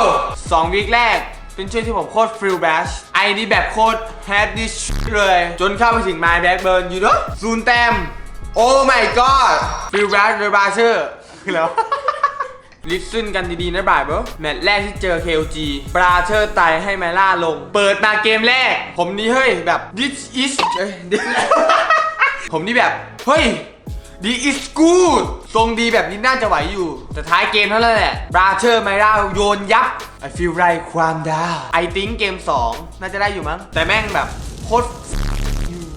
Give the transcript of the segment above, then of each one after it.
2วีคแรกเป็นช่วงที่ผมโคตรฟิลแบชไอนี่แบบโคตรแฮดดิชเลย จนเข้าไปถึง My Back Burn อยู่เนอะศูนย์แต้มโอ้ my god ฟิลแบชเลยบราเชอร์คือแล้วลิสซึนกันดี ๆ นะบ่ายเบอแมตช์แรกที่เจอ KOG บราเชอร์ไตให้ไมล่าลง เปิดมาเกมแรก ผมนี่เฮ้ยแบบ this is เอ้ยผมนี่แบบ เฮ้ย this is good ทรงดีแบบนี้น่าจะไหวอยู่ แต่ท้ายเกมเท่านั้นแหละบราเชอร์ไมล่าโยนยับ I feel like ความดาว I think เกม 2 น่าจะได้อยู่มั้ง แต่แม่งแบบโคตร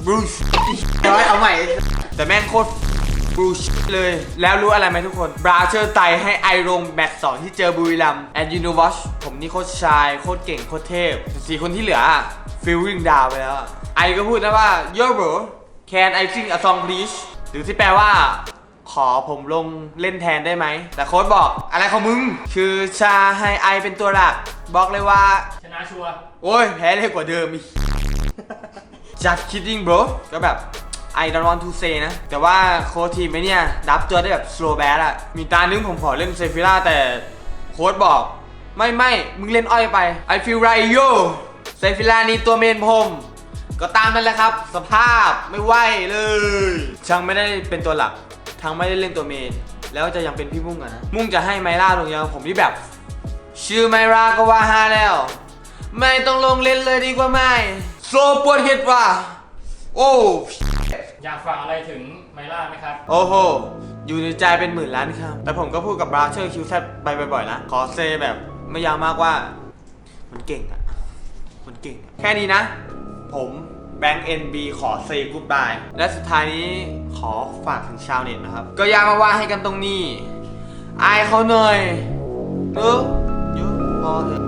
Bruce ร้อยเอาใหม่ แต่แม่งโคตรบรูชเลยแล้วรู้อะไรไหมทุกคนบราเชอร์ไตให้ไอลงแมตช์สองที่เจอบุรีรัมแอนยูโนวอชผมนี่โคตรชาย โคตรเก่ง โคตรเท่สี่คนที่เหลือฟิลวิ่งดาวไปแล้ว ไอก็พูดนะว่า Yo bro can I sing a song please รือที่แปลว่า ขอผมลงเล่นแทนได้ไหม แต่โค้ดบอกอะไรของมึง คือชาให้ไอเป็นตัวหลัก บอกเลยว่า ชนะชัวร์โอ้ยแพ้เลยกว่าเดิมอีก just kidding bro ก็แบบ I don't want to say นะ แต่ว่าโค้ชทีมไอเนี่ย ดับตัวได้แบบ slow bad อะมีตานึงผมขอเล่นเซฟิล่าแต่โค้ชบอก ไม่ไม่มึงเล่นอ้อยไป I feel right yo เซฟิล่านี่ตัวเมนผม ก็ตามนั่นแหละครับ สภาพไม่ไหวเลยช่างไม่ได้เป็นตัวหลักทั้งไม่ได้เล่นตัวเมน แล้วจะยังเป็นพี่มุ่งอะนะ มุ่งจะให้ไมล่าลงยังผมที่แบบ ชื่อไมราก็ว่าฮาแล้ว ไม่ต้องลงเล่นเลยดีกว่าไหมโซปวดเห็ดว่ะโอ้อยากฝากอะไรถึงไมล่าไหมครับ โอ้โห อยู่ในใจเป็นหมื่นล้านคำแต่ผมก็พูดกับบราเชอร์คิวแซไปบ่อยๆนะ ขอเซแบบไม่ยาวมากว่า มันเก่งอะมันเก่งอะแค่นี้นะ ผมแบงค์เอ็นบีขอเซกูดบายและสุดท้ายนี้ขอฝากถึงชาวเน็ตนะครับ ก็อย่ามาว่าให้กันตรงนี้ อายเขาหน่อยเออเยอะพอเถอะ